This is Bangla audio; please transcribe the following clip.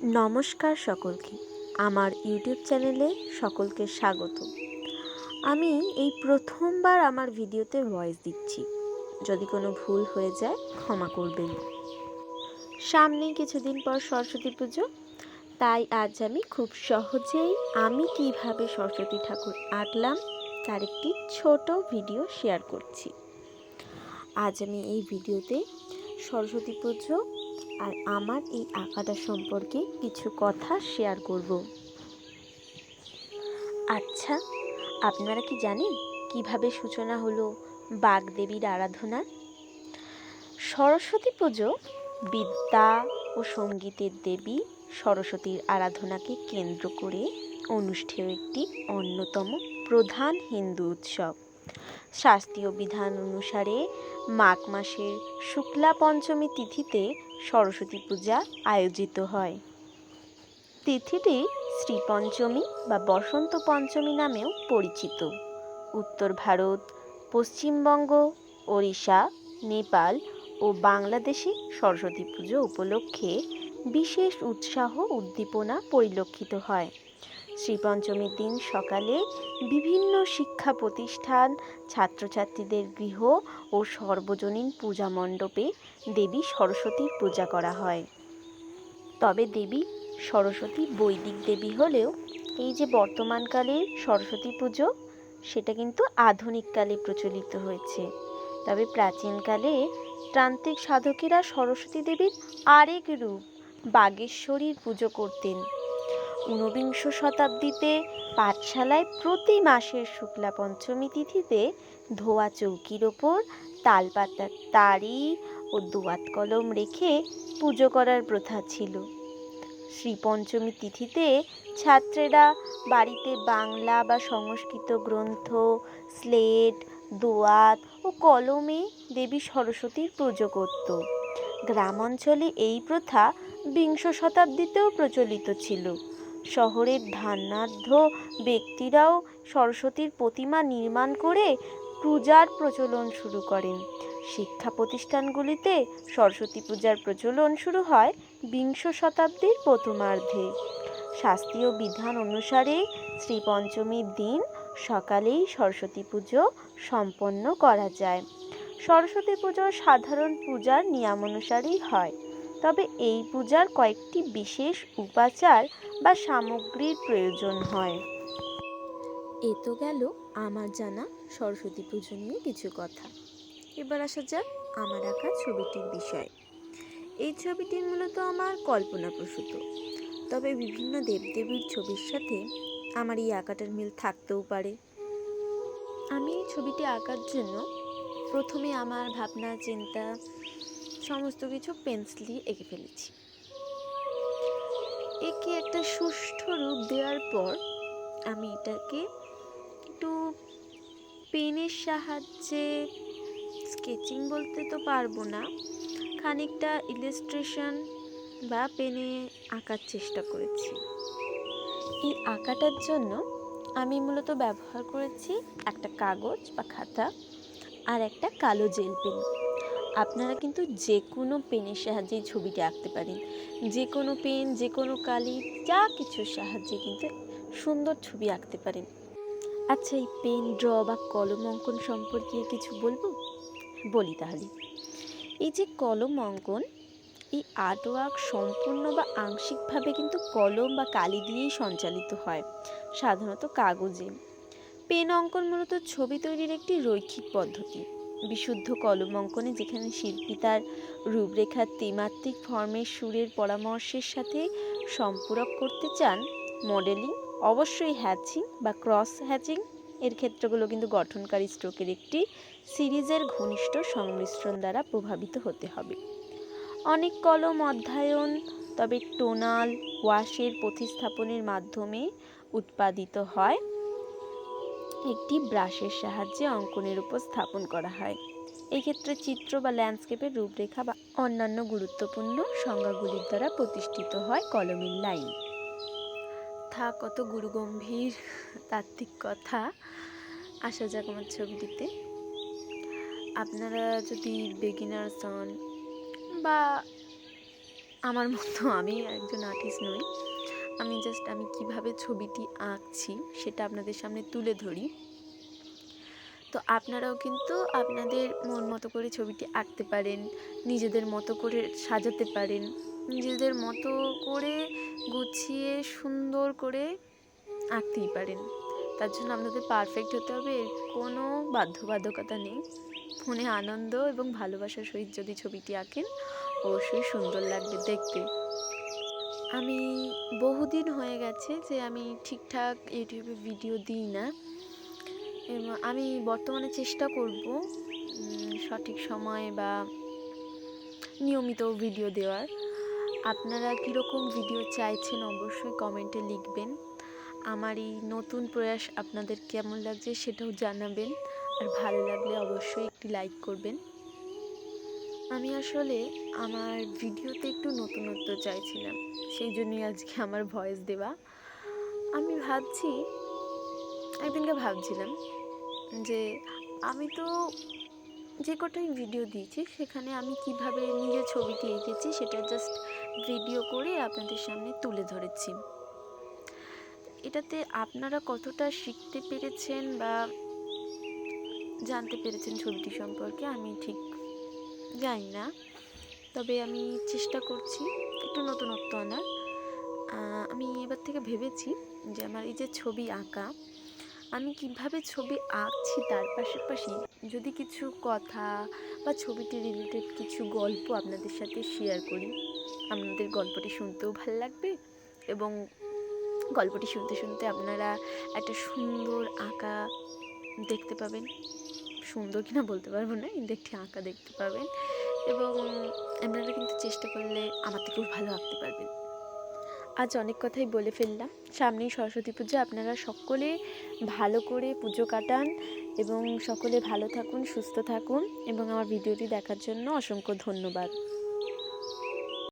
নমস্কার সকলকে। আমার ইউটিউব চ্যানেলে সকলকে স্বাগত। আমি এই প্রথমবার আমার ভিডিওতে ভয়েস দিচ্ছি। যদি কোনো ভুল হয়ে যায়, ক্ষমা করবেন। সামনেই কিছুদিন পর সরস্বতী পুজো। তাই আজ আমি খুব সহজেই আমি কীভাবে সরস্বতী ঠাকুর আঁকলাম তার একটি ছোট ভিডিও শেয়ার করছি। আজ আমি এই ভিডিওতে সরস্বতী পুজো আর আমার এই আঁকাটা সম্পর্কে কিছু কথা শেয়ার করব। আচ্ছা আপনারা কি জানেন কীভাবে সূচনা হলো বাগদেবীর আরাধনার? সরস্বতী পুজো বিদ্যা ও সঙ্গীতের দেবী সরস্বতীর আরাধনাকে কেন্দ্র করে অনুষ্ঠেয় একটি অন্যতম প্রধান হিন্দু উৎসব। শাস্ত্রীয় বিধান অনুসারে মাঘ মাসের শুক্লা পঞ্চমী তিথিতে সরস্বতী পূজা আয়োজিত হয়। তিথিটি শ্রীপঞ্চমী বা বসন্ত পঞ্চমী নামেও পরিচিত। উত্তর ভারত, পশ্চিমবঙ্গ, ওড়িশা, নেপাল ও বাংলাদেশে সরস্বতী পুজো উপলক্ষে বিশেষ উৎসাহ উদ্দীপনা পরিলক্ষিত হয়। শ্রীপঞ্চমীর দিন সকালে বিভিন্ন শিক্ষা প্রতিষ্ঠান, ছাত্রছাত্রীদের গৃহ ও সর্বজনীন পূজা মণ্ডপে দেবী সরস্বতীর পূজা করা হয়। তবে দেবী সরস্বতী বৈদিক দেবী হলেও এই যে বর্তমানকালে সরস্বতী পুজো, সেটা কিন্তু আধুনিককালে প্রচলিত হয়েছে। তবে প্রাচীনকালে তান্ত্রিক সাধকেরা সরস্বতী দেবীর আরেক রূপ, বাগেশ্বরীর পুজো করতেন। ঊনবিংশ শতাব্দীতে পাঠশালায় প্রতি মাসের শুক্লা পঞ্চমী তিথিতে ধোয়া চৌকির ওপর তালপাতার তাড়ি ও দোয়াত কলম রেখে পুজো করার প্রথা ছিল। শ্রীপঞ্চমী তিথিতে ছাত্রেরা বাড়িতে বাংলা বা সংস্কৃত গ্রন্থ, স্লেট, দোয়াত ও কলমে দেবী সরস্বতীর পুজো করত। গ্রামাঞ্চলে এই প্রথা বিংশ শতাব্দীতেও প্রচলিত ছিল। শহরের ধান্যাঢ্য ব্যক্তিরাও সরস্বতীর প্রতিমা নির্মাণ করে পূজার প্রচলন শুরু করেন। শিক্ষা প্রতিষ্ঠানগুলিতে সরস্বতী পূজার প্রচলন শুরু হয় বিংশ শতাব্দীর প্রথমার্ধে। শাস্ত্রীয় বিধান অনুসারে শ্রীপঞ্চমীর দিন সকালেই সরস্বতী পুজো সম্পন্ন করা যায়। সরস্বতী পুজো সাধারণ পূজার নিয়ম অনুসারেই হয়। তবে এই পূজার কয়েকটি বিশেষ উপাচার বা সামগ্রীর প্রয়োজন হয়। এ তো গেল আমার জানা সরস্বতী পুজো নিয়ে কিছু কথা। এবার আসা যাক আমার আঁকা ছবিটির বিষয়ে। এই ছবিটি মূলত আমার কল্পনাপ্রসূত তবে বিভিন্ন দেবদেবীর ছবির সাথে আমার এই আঁকাটার মিল থাকতেও পারে। আমি এই ছবিটি আঁকার জন্য প্রথমে আমার ভাবনা, চিন্তা সমস্ত কিছু পেন্সিল দিয়ে এঁকে ফেলেছি। একে একটা সুষ্ঠু রূপ দেওয়ার পর আমি এটাকে একটু পেনের সাহায্যে স্কেচিং বলতে তো পারব না, খানিকটা ইলাস্ট্রেশন বা পেনে আঁকার চেষ্টা করেছি। এই আঁকাটার জন্য আমি মূলত ব্যবহার করেছি একটা কাগজ বা খাতা আর একটা কালো জেল পেন আপনারা কিন্তু যে কোনো পেনের সাহায্যেই ছবিটি আঁকতে পারেন। যে কোনো পেন যে কোনো কালি, যা কিছুর সাহায্যে কিন্তু সুন্দর ছবি আঁকতে পারেন। আচ্ছা এই পেন, ড্র বা কলম অঙ্কন সম্পর্কে কিছু বলব? বলি তাহলে। এই যে কলম অঙ্কন, এই আর্ট ওয়ার্ক সম্পূর্ণ বা আংশিকভাবে কিন্তু কলম বা কালি দিয়েই সঞ্চালিত হয়, সাধারণত কাগজে। পেন অঙ্কন মূলত ছবি তৈরির একটি রৈখিক পদ্ধতি। বিশুদ্ধ কলম অঙ্কনে যেখানে শিল্পী তার রূপরেখার ত্রিমাত্রিক ফর্মের সুরের পরামর্শের সাথে সম্পূরক করতে চান, মডেলিং, অবশ্যই হ্যাচিং বা ক্রস হ্যাচিং। এর ক্ষেত্রগুলো কিন্তু গঠনকারী স্ট্রোকের একটি সিরিজের ঘনিষ্ঠ সংমিশ্রণ দ্বারা প্রভাবিত হতে হবে। অনেক কলম অধ্যয়ন, তবে টোনাল ওয়াশের প্রতিস্থাপনের মাধ্যমে উৎপাদিত হয়। একটি ব্রাশের সাহায্যে অঙ্কনের উপর স্থাপন করা হয়। এই ক্ষেত্রে চিত্র বা ল্যান্ডস্কেপের রূপরেখা বা অন্যান্য গুরুত্বপূর্ণ সংজ্ঞাগুলির দ্বারা প্রতিষ্ঠিত হয় কলমের লাইন। থা, কত গুরুগম্ভীর তাত্ত্বিক কথা। আসা যাক আমার ছবিটিতে। আপনারা যদি বিগিনার্স হন বা আমার মতো আমি একজন আর্টিস্ট নই আমি জাস্ট আমি কীভাবে ছবিটি আঁকছি সেটা আপনাদের সামনে তুলে ধরি। তো আপনারাও কিন্তু আপনাদের মন মতো করে ছবিটি আঁকতে পারেন, নিজেদের মতো করে সাজাতে পারেন, নিজেদের মতো করে গুছিয়ে সুন্দর করে আঁকতেই পারেন। তার জন্য আপনাদের পারফেক্ট হতে হবে, এর কোনো বাধ্যবাধকতা নেই। মনে আনন্দ এবং ভালোবাসার সহিত যদি ছবিটি আঁকেন, অবশ্যই সুন্দর লাগবে দেখতে। আমি বহুদিন হয়ে গেছে যে আমি ঠিকঠাক ইউটিউবে ভিডিও দিই না। এবং আমি বর্তমানে চেষ্টা করব সঠিক সময় বা নিয়মিত ভিডিও দেওয়ার। আপনারা কীরকম ভিডিও চাইছেন অবশ্যই কমেন্টে লিখবেন। আমার এই নতুন প্রয়াস আপনাদের কেমন লাগছে সেটাও জানাবেন। আর ভালো লাগলে অবশ্যই একটি লাইক করবেন। আমি আসলে আমার ভিডিওতে একটু নতুনত্ব চাইছিলাম, সেই জন্যই আজকে আমার ভয়েস দেওয়া। আমি ভাবছি একদিনকে ভাবছিলাম যে আমি তো যে কটাই ভিডিও দিয়েছি, সেখানে আমি কীভাবে নিজের ছবিটি এঁকেছি সেটা জাস্ট ভিডিও করে আপনাদের সামনে তুলে ধরেছি। এটাতে আপনারা কতটা শিখতে পেরেছেন বা জানতে পেরেছেন ছবিটি সম্পর্কে আমি ঠিক জানি না। তবে আমি চেষ্টা করছি একটু নতুনত্ব আনার। আমি এবার থেকে ভেবেছি যে আমার এই যে ছবি আঁকা, আমি কীভাবে ছবি আঁকছি তার পাশাপাশি যদি কিছু কথা বা ছবিটি রিলেটেড কিছু গল্প আপনাদের সাথে শেয়ার করি, আপনাদের গল্পটি শুনতেও ভালো লাগবে এবং গল্পটি শুনতে শুনতে আপনারা একটা সুন্দর আঁকা দেখতে পাবেন। সুন্দর কিনা বলতে পারব না কিন্তু একটি আঁকা দেখতে পাবেন। এবং আপনারা কিন্তু চেষ্টা করলে আমার থেকেও ভালো আঁকতে পারবেন। আজ অনেক কথাই বলে ফেললাম। সামনেই সরস্বতী পুজো। আপনারা সকলে ভালো করে পুজো কাটান এবং সকলে ভালো থাকুন, সুস্থ থাকুন। এবং আমার ভিডিওটি দেখার জন্য অসংখ্য ধন্যবাদ।